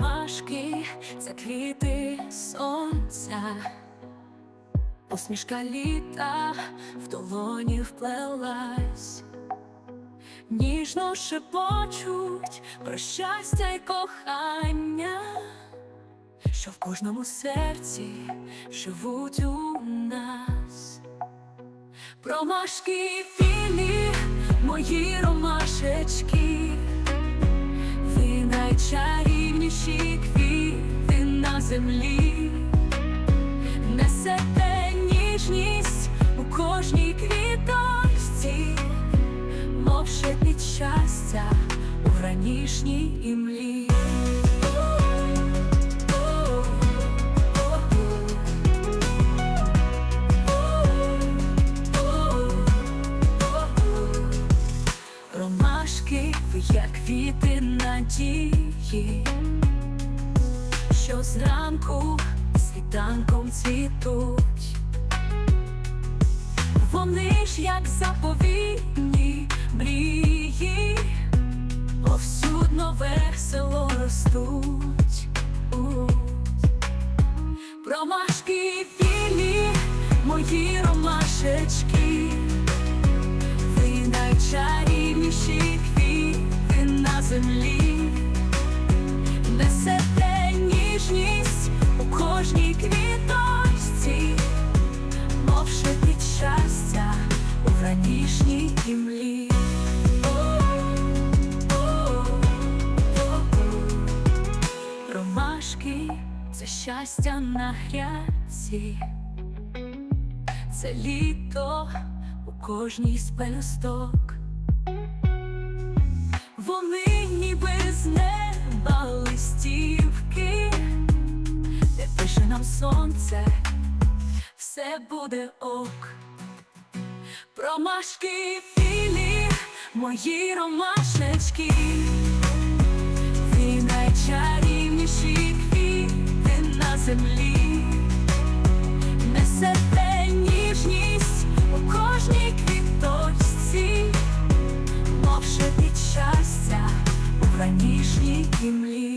Ромашки це квіти сонця, усмішка літа в долоні вплелась, ніжно шепочуть про щастя й кохання, що в кожному серці живуть у нас. Промашки білі, мої ромашечки, ви найчарівніші квіти на землі, несете ніжність у кожній квіточці, мов шепіт щастя у ранішній імлі. Квіти надії, що зранку світанком цвітуть. Вони ж як заповітні мрії, повсюдно весело ростуть. Промашки білі, мої ромашечки. Землі, несете ніжність у кожній квіточці, мов шепіт щастя у ранішній імлі. Ромашки це щастя на грядці. Це літо у кожній з пелюсток. Вони сонце, все буде ок. Промашки білі, мої ромашечки, ви найчарівніші квіти на землі несете ніжність у кожній квіточці, мов шепіт щастя у ранішній імлі.